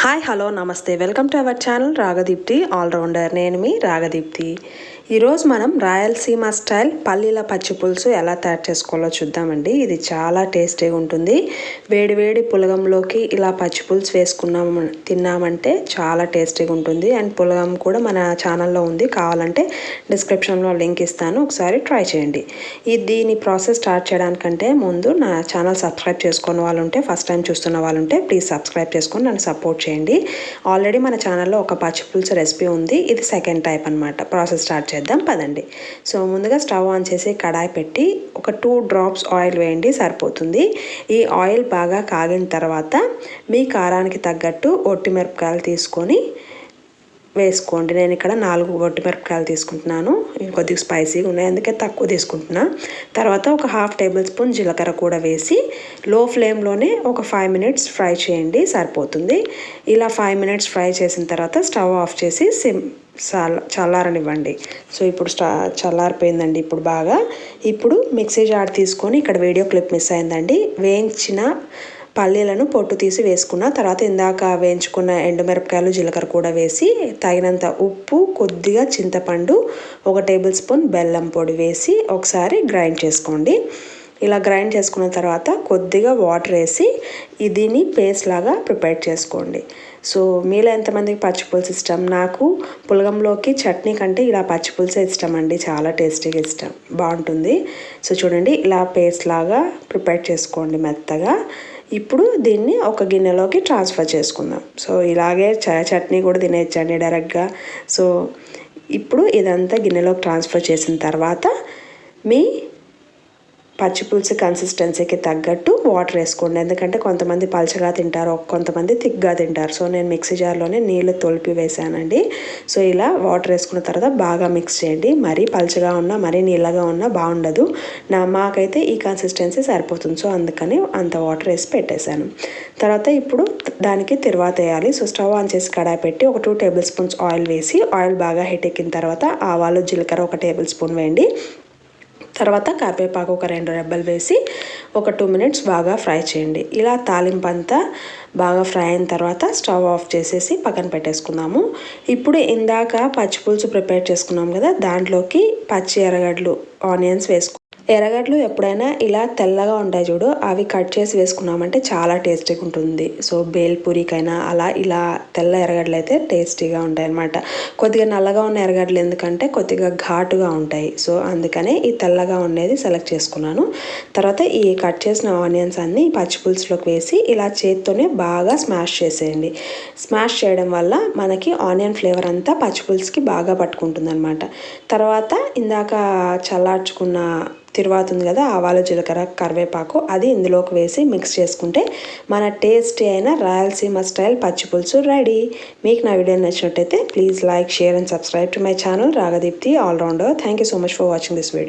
Hi hello నమస్తే welcome to our channel Ragadeepthi allrounder నేను మీ రాగదీప్తి ఈరోజు మనం రాయలసీమ స్టైల్ పల్లీల పచ్చి పులుసు ఎలా తయారు చేసుకోవాలో చూద్దామండి. ఇది చాలా టేస్టీగా ఉంటుంది. వేడివేడి పులగంలోకి ఇలా పచ్చి పులుసు వేసుకున్నాం తిన్నామంటే చాలా టేస్టీగా ఉంటుంది. అండ్ పులగం కూడా మన ఛానల్లో ఉంది. కావాలంటే డిస్క్రిప్షన్లో లింక్ ఇస్తాను. ఒకసారి ట్రై చేయండి. ఈ దీని ప్రాసెస్ స్టార్ట్ చేయడానికంటే ముందు నా ఛానల్ సబ్స్క్రైబ్ చేసుకున్న వాళ్ళు ఉంటే ఫస్ట్ టైం చూస్తున్న వాళ్ళు ఉంటే ప్లీజ్ సబ్స్క్రైబ్ చేసుకొని నన్ను సపోర్ట్ చేయండి. ఆల్రెడీ మన ఛానల్లో ఒక పచ్చి పులుసు రెసిపీ ఉంది. ఇది సెకండ్ టైప్ అనమాట ప్రాసెస్ స్టార్ట్ చేద్దాం. పదండి. సో ముందుగా స్టవ్ ఆన్ చేసి కడాయి పెట్టి ఒక టూ డ్రాప్స్ ఆయిల్ వేయండి. సరిపోతుంది. ఈ ఆయిల్ బాగా కాగిన తర్వాత మీ కారానికి తగ్గట్టు ఒట్టిమిరపకాయలు తీసుకొని వేసుకోండి. నేను ఇక్కడ నాలుగు ఒట్టి మిరపకాయలు తీసుకుంటున్నాను కొద్దిగా స్పైసీగా ఉన్నాయి. అందుకే తక్కువ తీసుకుంటున్నా. తర్వాత ఒక హాఫ్ టేబుల్ స్పూన్ జీలకర్ర కూడా వేసి లో ఫ్లేమ్లోనే ఒక ఫైవ్ మినిట్స్ ఫ్రై చేయండి. సరిపోతుంది. ఇలా ఫైవ్ మినిట్స్ ఫ్రై చేసిన తర్వాత స్టవ్ ఆఫ్ చేసి సిమ్ చల్ల చల్లారనివ్వండి. సో ఇప్పుడు స్టా చల్లారిపోయిందండి ఇప్పుడు బాగా. ఇప్పుడు మిక్సీ జార్ తీసుకొని ఇక్కడ వీడియో క్లిప్ మిస్ అయిందండి. వేయించిన పల్లీలను పొట్టు తీసి వేసుకున్న తర్వాత ఇందాక వేయించుకున్న ఎండుమిరపకాయలు జీలకర్ర కూడా వేసి తగినంత ఉప్పు కొద్దిగా చింతపండు ఒక టేబుల్ స్పూన్ బెల్లం పొడి వేసి ఒకసారి గ్రైండ్ చేసుకోండి. ఇలా గ్రైండ్ చేసుకున్న తర్వాత కొద్దిగా వాటర్ వేసి దీన్ని పేస్ట్ లాగా ప్రిపేర్ చేసుకోండి. సో మీలో ఎంతమందికి పచ్చిపులుసు ఇష్టం? నాకు పులగంలోకి చట్నీ కంటే ఇలా పచ్చిపులుసే ఇష్టం అండి చాలా టేస్టీగా ఇష్టం. బాగుంటుంది. సో చూడండి ఇలా పేస్ట్ లాగా ప్రిపేర్ చేసుకోండి మెత్తగా. ఇప్పుడు దీన్ని ఒక గిన్నెలోకి ట్రాన్స్ఫర్ చేసుకుందాం. సో ఇలాగే చట్నీ కూడా తినేయచ్చండి డైరెక్ట్గా. సో ఇప్పుడు ఇదంతా గిన్నెలోకి ట్రాన్స్ఫర్ చేసిన తర్వాత మీ పచ్చి పులుసు కన్సిస్టెన్సీకి తగ్గట్టు వాటర్ వేసుకోండి. ఎందుకంటే కొంతమంది పలచగా తింటారు కొంతమంది థిక్గా తింటారు. సో నేను మిక్సీ జార్లోనే నీళ్ళు తొలిపి వేసానండి. సో ఇలా వాటర్ వేసుకున్న తర్వాత బాగా మిక్స్ చేయండి. మరీ పలచగా ఉన్నా మరీ నీళ్ళగా ఉన్నా బాగుండదు. నా మాకైతే ఈ కన్సిస్టెన్సీ సరిపోతుంది. సో అందుకని అంత వాటర్ వేసి పెట్టేశాను. తర్వాత ఇప్పుడు దానికి తిరువాత వేయాలి. సో స్టవ్ ఆన్ చేసి కడాయి పెట్టి ఒక టూ టేబుల్ స్పూన్స్ ఆయిల్ వేసి ఆయిల్ బాగా హీట్ ఎక్కిన తర్వాత ఆవాలు జీలకర్ర ఒక టేబుల్ స్పూన్ వేయండి. తర్వాత కరివేపాకు ఒక రెండు రెబ్బలు వేసి ఒక టూ మినిట్స్ బాగా ఫ్రై చేయండి. ఇలా తాలింపు అంతా బాగా ఫ్రై అయిన తర్వాత స్టవ్ ఆఫ్ చేసేసి పక్కన పెట్టేసుకుందాము. ఇప్పుడు ఇందాక పచ్చి పులుసు ప్రిపేర్ చేసుకున్నాం కదా దాంట్లోకి పచ్చి ఎర్రగడ్డలు ఆనియన్స్ వేసుకు ఎర్రగడ్డలు ఎప్పుడైనా ఇలా తెల్లగా ఉంటాయి చూడు అవి కట్ చేసి వేసుకున్నామంటే చాలా టేస్టీగా ఉంటుంది. సో బేల్పూరికైనా అలా ఇలా తెల్ల ఎర్రగడ్డలు అయితే టేస్టీగా ఉంటాయి అనమాట కొద్దిగా నల్లగా ఉన్న ఎర్రగడ్డలు ఎందుకంటే కొద్దిగా ఘాటుగా ఉంటాయి. సో అందుకనే ఈ తెల్లగా ఉండేది సెలెక్ట్ చేసుకున్నాను. తర్వాత ఈ కట్ చేసిన ఆనియన్స్ అన్ని పచ్చిపులుసులోకి వేసి ఇలా చేత్తోనే బాగా స్మాష్ చేసేయండి. స్మాష్ చేయడం వల్ల మనకి ఆనియన్ ఫ్లేవర్ అంతా పచ్చిపులుసుకి బాగా పట్టుకుంటుంది అనమాట తర్వాత ఇందాక చల్లార్చుకున్న తిరువాత ఉంది కదా ఆవాలు జీలకర్ర కరివేపాకు అది ఇందులోకి వేసి మిక్స్ చేసుకుంటే మన టేస్టీ అయిన రాయలసీమ స్టైల్ పచ్చి పులుసు రెడీ మీకు నా వీడియో నచ్చినట్టయితే please like share and subscribe to my channel Ragadeepthi allrounder thank you so much for watching this video